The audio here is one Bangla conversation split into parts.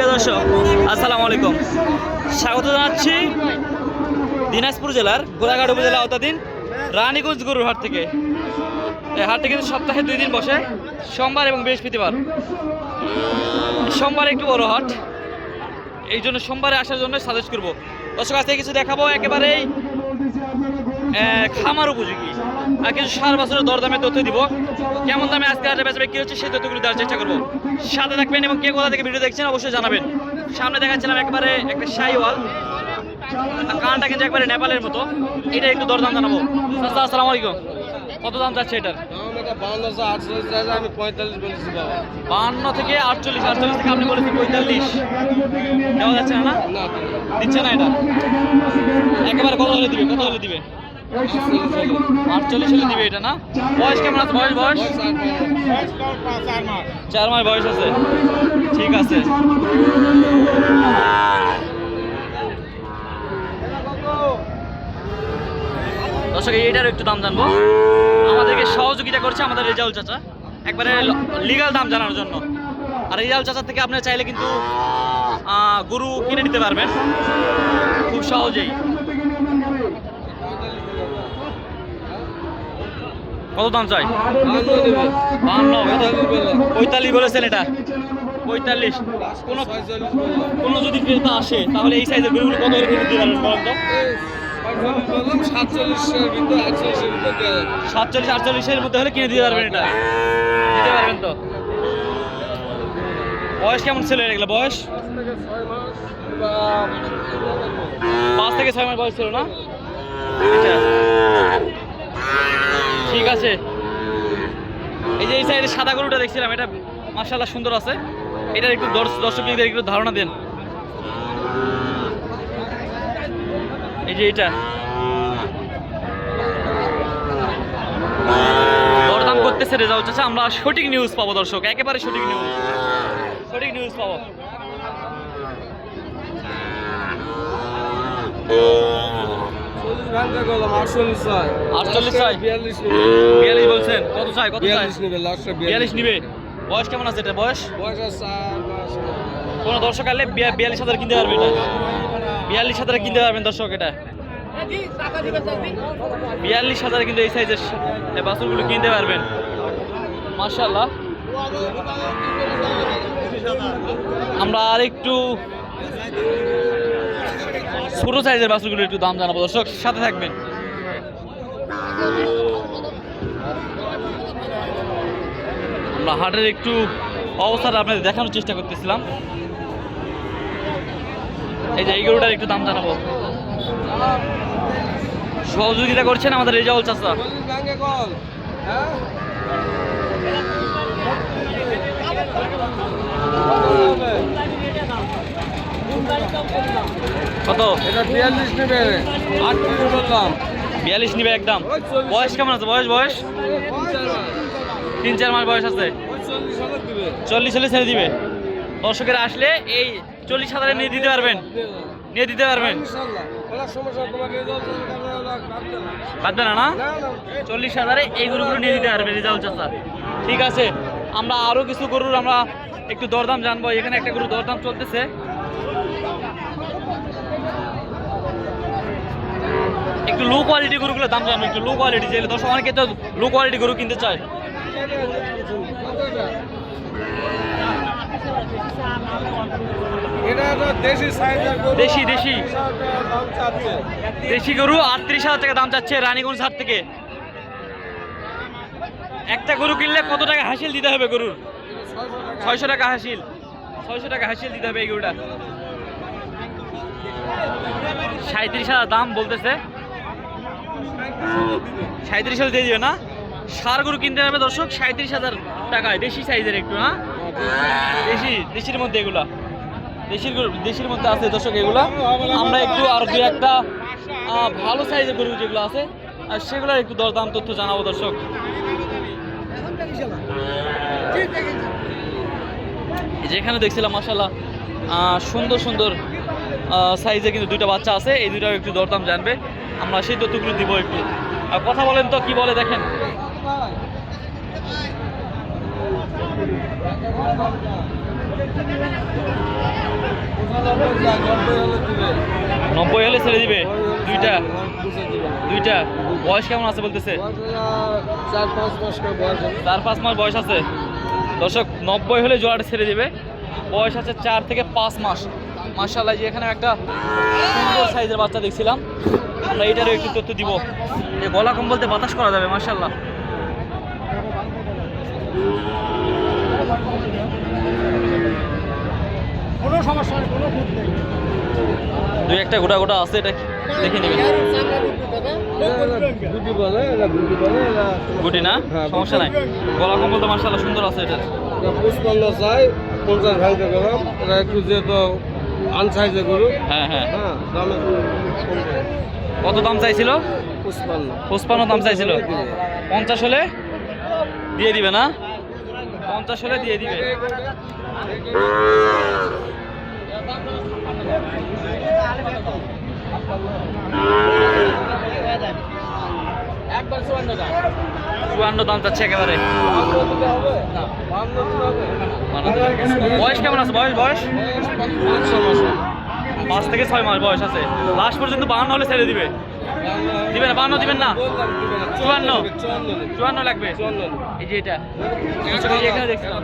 সুপ্রিয় দর্শক, আসসালামু আলাইকুম। স্বাগত জানাচ্ছি দিনাজপুর জেলার গোলাঘাট উপজেলা আওতাধীন রানীগঞ্জ গরুর হাট থেকে। এই হাটটি কিন্তু সপ্তাহে দুই দিন বসে, সোমবার এবং বৃহস্পতিবার। সোমবার একটু বড় হাট, এই জন্য সোমবারে আসার জন্য সাজেস্ট করব। দর্শক, আজকে কিছু দেখাবো একেবারেই খামার উপযোগী। আর কিছু সার বছরের দরদামে তথ্য দিব। কেমন দামে আজকে আটটা বেচবে কী হচ্ছে সেই তথ্যগুলো দেওয়ার চেষ্টা করব। সাথে থাকবেন এবং কে কোথা থেকে ভিডিও দেখছেন অবশ্যই জানাবেন। সামনে দেখাচ্ছিলাম একবারে একটা শাইওয়াল কানটা কিন্তু একবারে নেপালের মতো এটা একটু দরদাম জানাব। আসসালামু আলাইকুম। কত দাম যাচ্ছে এটার? বাহান্ন থেকে আটচল্লিশ আটচল্লিশ থেকে আপনি বলেছেন পঁয়তাল্লিশ। দেওয়া যাচ্ছে না। দিচ্ছে না এটা? একেবারে কত হলে দিবে? কত হলে দিবে? আটচল্লিশ হলে দিবে এটা না? বয়স কেমন আছে? বয়স বয়স? চার মাস বয়স আছে। ঠিক আছে। দর্শক এইটার একটু দাম জানব। আমাদেরকে সহযোগিতা করছে আমাদের রেজাউল চাচা। একবারে লিগাল দাম জানার জন্য। আর রেজাউল চাচা থেকে আপনারা চাইলে কিন্তু গরু কিনে নিতে পারবেন। খুব সহজেই। কত দাম চাই? পঁয়তাল্লিশ বলেছেন এটা। পঁয়তাল্লিশ। কোনো কোনো যদি ক্রেতা আসে তাহলে এই সাইজের গরুগুলো কত করে দিতে পারবেন বলেন তো। সাতচল্লিশ আটচল্লিশের মধ্যে হলে কিনে দিতে পারবেন এটা। দিতে পারবেন তো? বয়স কেমন ছিল এগুলো? বয়স? পাঁচ থেকে ছয় মাস বয়স ছিল না? এটা। ঠিক আছে। এই যে এই সাইডে সাদা গরুটা দেখছিলাম, এটা মার্শাল্লাহ সুন্দর আছে। এটার একটু দর্শ- দর্শকদের একটু ধারণা দেন। এই যে এটা। দরদাম করতেছে রেজাল্ট চাচা আমরা সঠিক নিউজ পাবো দর্শক, একেবারে সঠিক নিউজ সঠিক নিউজ পাবো। আটচল্লিশ চাই। বিয়াল্লিশ বিয়াল্লিশ বলছেন। কত চাই কত বিয়াল্লিশ নিবে, লাস্টে বিয়াল্লিশ নিবে। বয়স কেমন আছে এটা? বয়স? বয়স। কোনো দর্শক আলে বিয়াল্লিশ হাজার কিনতে পারবে এটা। বিয়াল্লিশ হাজারে কিনতে পারবেন দর্শক এটা। বিয়াল্লিশ হাজারে কিন্তু এই সাইজের বাসুরগুলো কিনতে পারবেন। মার্শাল্লাহ আমরা আর একটু ছোট সাইজের বাসুরগুলো একটু দাম জানাব দর্শক, সাথে থাকবেন আমরা হাটের একটু অবস্থাটা আপনাদের দেখানোর চেষ্টা করতেছিলাম এই যে, এই গরুটার একটু দাম জানাব সহযোগিতা করছেন আমাদের রেজাউল কল। হ্যাঁ? কত? এটা বিয়াল্লিশ নেবে। আটত্রিশ বললাম। বিয়াল্লিশ নিবে একদম। বয়স কেমন আছে? বয়স বয়স? তিন চার মাস বয়স আছে। চল্লিশ চল্লিশ হলে ছেড়ে দিবে। দর্শকেরা আসলে এই চল্লিশ হাজারে নিয়ে দিতে পারবেন। নিয়ে দিতে পারবেন। বাদবে না। না চল্লিশ হাজারে এই গরুগুলো নিয়ে দিতে পারবে রেজাউল চাচা। ঠিক আছে। আমরা আরও কিছু গরুর আমরা একটু দরদাম জানব। এখানে একটা গরু দরদাম চলতেছে একটু লো কোয়ালিটি গরুগুলো দাম জানব একটু লো কোয়ালিটি যে দর্শক অনেকে তো লো কোয়ালিটি গরু কিনতে চায়। দেশি দেশি, দেশি। দেশি গরু আটত্রিশ হাজার টাকা দাম চাচ্ছে রানীগঞ্জ হাট থেকে। একটা গরু কিনলে কত টাকা হাসিল দিতে হবে গরুর? ছয়শো টাকা হাসিল। ছয়শো টাকা হাসিল দিতে হবে এই গরুটা সাঁত্রিশ হাজার দাম বলতেছে। সাঁত্রিশ হাজার দিয়ে দিবে না? সার গরু কিনতে হবে দর্শক সাঁত্রিশ হাজার টাকায়, দেশি সাইজের একটু না দেশি, দেশির মধ্যে এগুলা। দেশির দেশির মধ্যে আছে দর্শক এগুলা। আমরা একটু আর দু একটা ভালো সাইজের গরু যেগুলো আছে আর সেগুলোর একটু দরদাম তথ্য জানাব দর্শক। যেখানে দেখছিলাম মাসাল্লাহ সুন্দর সুন্দর সাইজে কিন্তু দুইটা বাচ্চা আছে, এই দুইটাও একটু দরদাম জানবে। আমরা সেই তথ্যগুলো দিব একটু। আর কথা বলেন তো, কি বলে দেখেন। নব্বই হলে ছেড়ে দিবে? দুইটা? দুইটা? বয়স কেমন আছে বলতেছে? চার পাঁচ মাস বয়স আছে। দর্শক, নব্বই হলে জোয়ারটা ছেড়ে দিবে। বয়স আছে চার থেকে পাঁচ মাস। মার্শাল্লাহ যে এখানে একটা সুন্দর সাইজের বাচ্চা দেখছিলাম। আমরা এটারও একটু তথ্য দিব। যে গলা কম্বলতে বাতাস করা যাবে মার্শাল্লাহ কোনো সমস্যা নেই কোনো দুই একটা গোটা গোটা আছে এটা দেখে নেবেন। গুটি না? সমস্যা নাই। গলা কম্বল তো মার্শাল্লাহ সুন্দর আছে এটা। পুষ্পান্ন চাই পঞ্চাশ ভাঙতে গেলাম। এরা একটু যেহেতু আনসাইজে গরু। হ্যাঁ হ্যাঁ। হ্যাঁ কত দাম চাইছিল? পুষ্পান্ন পঁচপান্ন দাম চাইছিল? পঞ্চাশ হলে দিয়ে দিবে না? পঞ্চাশ হলে দিয়ে দিবে। চুয়ান্ন দাম চাচ্ছে একেবারে। বয়স কেমন আছে? বয়স বয়স? পাঁচ থেকে ছয় মাস বয়স আছে। লাস্ট পর্যন্ত বাহান্ন হলে ছেড়ে দিবে। দিবেন না, বাহান্ন দিবেন না? চুয়ান্ন। চুয়ান্ন লাগবে। এই যে এটা। এখানে দেখছিলাম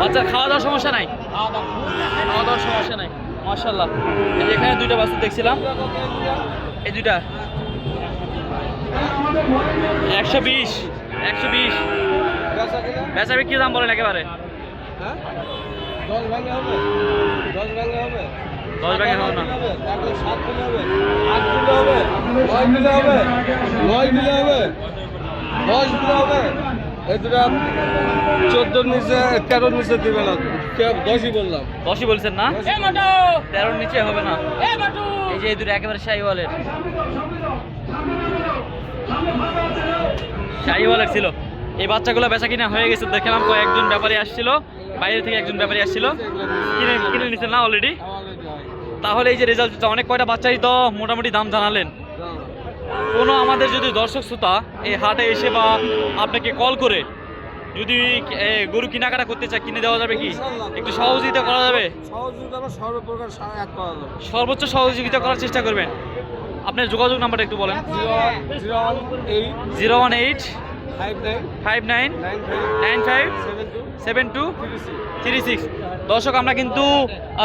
বাচ্চার খাওয়া দাওয়ার সমস্যা নাই? খাওয়া দাওয়ার সমস্যা নাই। মার্শাল্লাহ এখানে দুইটা বাচ্চা দেখছিলাম। এই দুইটা। একশো বিশ একশো বিশ। বেচা বিক্রি দাম বলেন একেবারে। দশ ভাঙে হবে। দশ ভাঙে হবে দশ ব্যাগে হবে না? সাত দিলে হবে আট দিলে হবে নয় দিলে হবে নয় দিলে হবে দশ দিলে হবে এই দুটা চোদ্দোর নিচে তেরোর নিচে দিবে না। দশই বললাম দশই বলছেন না তেরোর নিচে হবে না এই যে এই দুটো একেবারে শাহিওয়ালের। শাহিওয়ালের ছিল এই বাচ্চাগুলো বেচা কিনা হয়ে গেছে দেখলাম কয়েকজন ব্যাপারী আসছিল বাইরে থেকে একজন ব্যাপারী আসছিল। কিনে কিনে নিচ্ছেন না অলরেডি তাহলে এই যে রেজাল্ট অনেক কয়টা বাচ্চাই তো মোটামুটি দাম জানালেন। কোনো আমাদের যদি দর্শক শ্রোতা এই হাটে এসে বা আপনাকে কল করে যদি গরু কেনাকাটা করতে চায় কিনে দেওয়া যাবে কি? একটু সহযোগিতা করা যাবে? সর্বপ্রকার করা যাবে। সর্বোচ্চ সহযোগিতা করার চেষ্টা করবেন। আপনার যোগাযোগ নাম্বারটা একটু বলেন। Zero one eight five nine nine five seven two three six. দর্শক, আমরা কিন্তু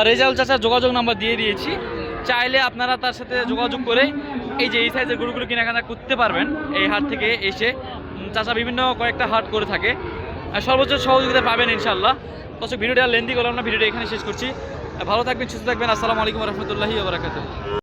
রেজাল্ট চাচার যোগাযোগ নাম্বার দিয়ে দিয়েছি। চাইলে আপনারা তার সাথে যোগাযোগ করে এই যে এই সাইজের গরুগুলো কেনাকাটা করতে পারবেন। এই হাট থেকে এসে চাচা বিভিন্ন কয়েকটা হাট করে থাকে। সর্বোচ্চ সহযোগিতা পাবেন ইনশাল্লাহ দর্শক, ভিডিওটা লেন্দি করলাম না, ভিডিওটা এখানে শেষ করছি। ভালো থাকবেন, সুস্থ থাকবেন। আসসালামু আলাইকুম রহমতুল্লাহি